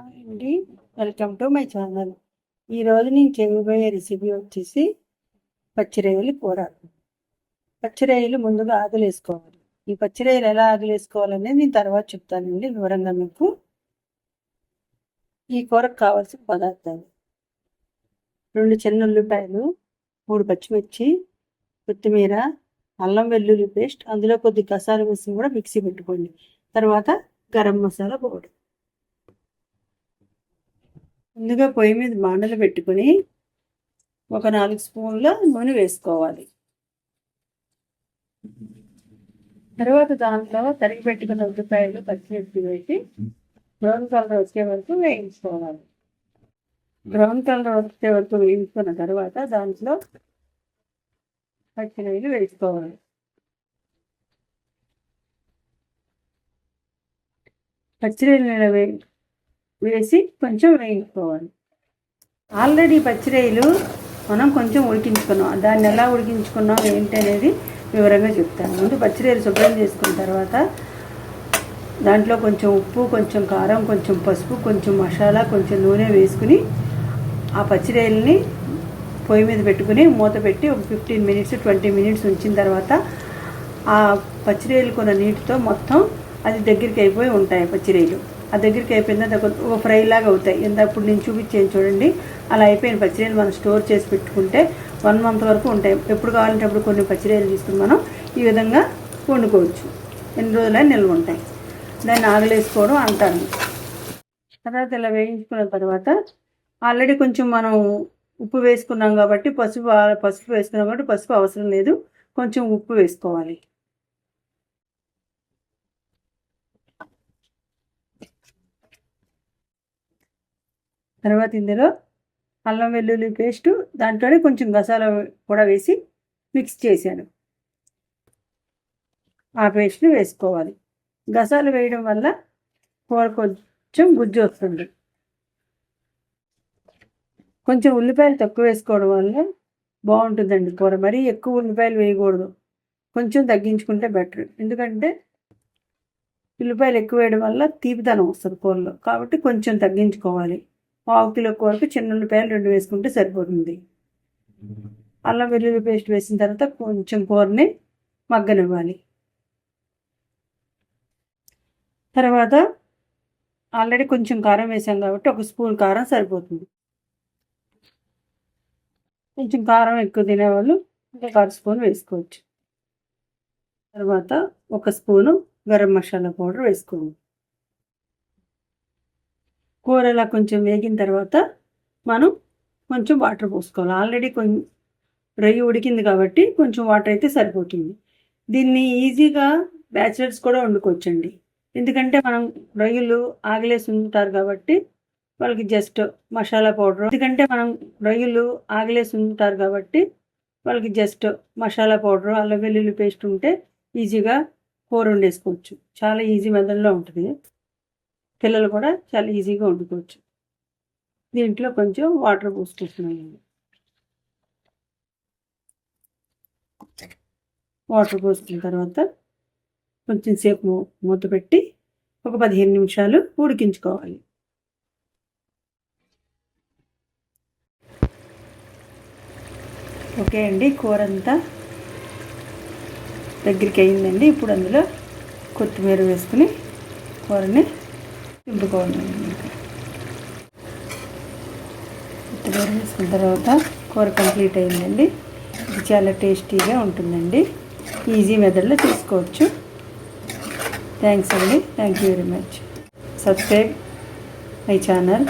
అండి. Welcome to my channel. ఈరోజు నేను చేయబోయే రెసిపీ వచ్చేసి పచ్చిరొయ్యలు కూర. పచ్చిరొయ్యలు ముందుగా ఆకులు వేసుకోవాలి. ఈ పచ్చిరొయ్యలు ఎలా ఆకులు వేసుకోవాలనేది నేను తర్వాత చెప్తానండి వివరంగా మీకు. ఈ కూరకు కావాల్సిన పదార్థాలు. రెండు చిన్న ఉల్లిపాయలు మూడు పచ్చిమిర్చి కొత్తిమీర అల్లం వెల్లుల్లి పేస్ట్ అందులో కొద్ది కసాలు వేసి కూడా మిక్సీ పెట్టుకోండి. తర్వాత గరం మసాలా పౌడర్. ముందుగా పొయ్యి మీద బాండలు పెట్టుకుని ఒక నాలుగు స్పూన్ల నూనె వేసుకోవాలి. తర్వాత దాంట్లో తరిగి పెట్టుకున్న ఉల్లిపాయలు పచ్చిమిర్చి వేసి బ్రౌన్ కలర్ వచ్చే వరకు వేయించుకోవాలి. బ్రౌన్ కలర్ వచ్చే వరకు వేయించుకున్న తర్వాత దాంట్లో పచ్చిరొయ్యలు వేసుకోవాలి. పచ్చిరొయ్యలు వేయించు వేసి కొంచెం వేయించుకోవాలి. ఆల్రెడీ పచ్చిరొయ్యలు మనం కొంచెం ఉడికించుకున్నాం. దాన్ని ఎలా ఉడికించుకున్నాం ఏంటి అనేది వివరంగా చెప్తాను. ముందు పచ్చిరొయ్యలు శుభ్రం చేసుకున్న తర్వాత దాంట్లో కొంచెం ఉప్పు కొంచెం కారం కొంచెం పసుపు కొంచెం మసాలా కొంచెం నూనె వేసుకుని ఆ పచ్చిరొయ్యలని పొయ్యి మీద పెట్టుకుని మూత పెట్టి ఒక ఫిఫ్టీన్ మినిట్స్ ట్వంటీ మినిట్స్ ఉంచిన తర్వాత ఆ పచ్చిరొయ్యలు కొన్న నీటితో మొత్తం అది దగ్గరికి అయిపోయి ఉంటాయి పచ్చిరొయ్యలు ఆ దగ్గరికి అయిపోయిందా. ఒక ఫ్రై లాగా అవుతాయి. ఇంతప్పుడు నేను చూపించాను చూడండి. అలా అయిపోయిన పచ్చిరొయ్యలు మనం స్టోర్ చేసి పెట్టుకుంటే వన్ మంత్ వరకు ఉంటాయి. ఎప్పుడు కావాలంటే అప్పుడు కొన్ని పచ్చిరొయ్యలు తీసుకుని మనం ఈ విధంగా వండుకోవచ్చు. ఎన్ని రోజులైనా నిల్వ ఉంటాయి. దాన్ని ఆగలేసుకోవడం అంటాను. తర్వాత ఇలా వేయించుకున్న తర్వాత ఆల్రెడీ కొంచెం మనం ఉప్పు వేసుకున్నాం కాబట్టి పసుపు పసుపు వేసుకున్నాం కాబట్టి పసుపు అవసరం లేదు. కొంచెం ఉప్పు వేసుకోవాలి. తర్వాత ఇందులో అల్లం వెల్లుల్లి పేస్ట్ దాంట్లోనే కొంచెం గసాల కూడా వేసి మిక్స్ చేశాను. ఆ పేస్ట్ని వేసుకోవాలి. గసాలు వేయడం వల్ల కూర కొంచెం గుజ్జు వస్తుంది. కొంచెం ఉల్లిపాయలు తక్కువ వేసుకోవడం వల్ల బాగుంటుందండి కూర. మరీ ఎక్కువ ఉల్లిపాయలు వేయకూడదు. కొంచెం తగ్గించుకుంటే బెటర్. ఎందుకంటే ఉల్లిపాయలు ఎక్కువ వేయడం వల్ల తీపిదనం వస్తుంది కూరలో. కాబట్టి కొంచెం తగ్గించుకోవాలి. పావు కిలో కూరకు చిన్న ఉల్లిపాయలు రెండు వేసుకుంటే సరిపోతుంది. అల్లం వెల్లుల్లి పేస్ట్ వేసిన తర్వాత కొంచెం కూరని మగ్గనివ్వాలి. తర్వాత ఆల్రెడీ కొంచెం కారం వేసాం కాబట్టి ఒక స్పూన్ కారం సరిపోతుంది. కొంచెం కారం ఎక్కువ తినేవాళ్ళు ఒక అర స్పూన్ వేసుకోవచ్చు. తర్వాత ఒక స్పూను గరం మసాలా పౌడర్ వేసుకోండి కూర ఇలా కొంచెం వేగిన తర్వాత మనం కొంచెం వాటర్ పోసుకోవాలి. ఆల్రెడీ కొంచెం రొయ్యి ఉడికింది కాబట్టి కొంచెం వాటర్ అయితే సరిపోతుంది. దీన్ని ఈజీగా బ్యాచిలర్స్ కూడా వండుకోవచ్చండి. ఎందుకంటే మనం రొయ్యలు ఆగలేసి ఉంటారు కాబట్టి వాళ్ళకి జస్ట్ మసాలా పౌడర్. ఎందుకంటే మనం రొయ్యలు ఆగలేసి ఉంటారు కాబట్టి వాళ్ళకి జస్ట్ మసాలా పౌడర్ అల్లం వెల్లుల్లి పేస్ట్ ఉంటే ఈజీగా కూర వండేసుకోవచ్చు. చాలా ఈజీ మెథడ్లో ఉంటుంది. పిల్లలు కూడా చాలా ఈజీగా వండుకోవచ్చు. దీంట్లో కొంచెం వాటర్ పోసుకుంటున్నాను వాటర్ పోసుకున్న తర్వాత కొంచెం సేపు మూత పెట్టి ఒక పదిహేను నిమిషాలు ఉడికించుకోవాలి. ఓకే అండి కూర అంతా దగ్గరికి అయిందండి. ఇప్పుడు అందులో కొత్తిమీర వేసుకుని కూరని దింపుకోవాలి కొత్తిమీర వేసుకున్న తర్వాత కూర కంప్లీట్ అయిందండి. ఇది చాలా టేస్టీగా ఉంటుందండి. ఈజీ మెథడ్లో చేసుకోవచ్చు. థ్యాంక్స్ అండి. Thank you very much subscribe my channel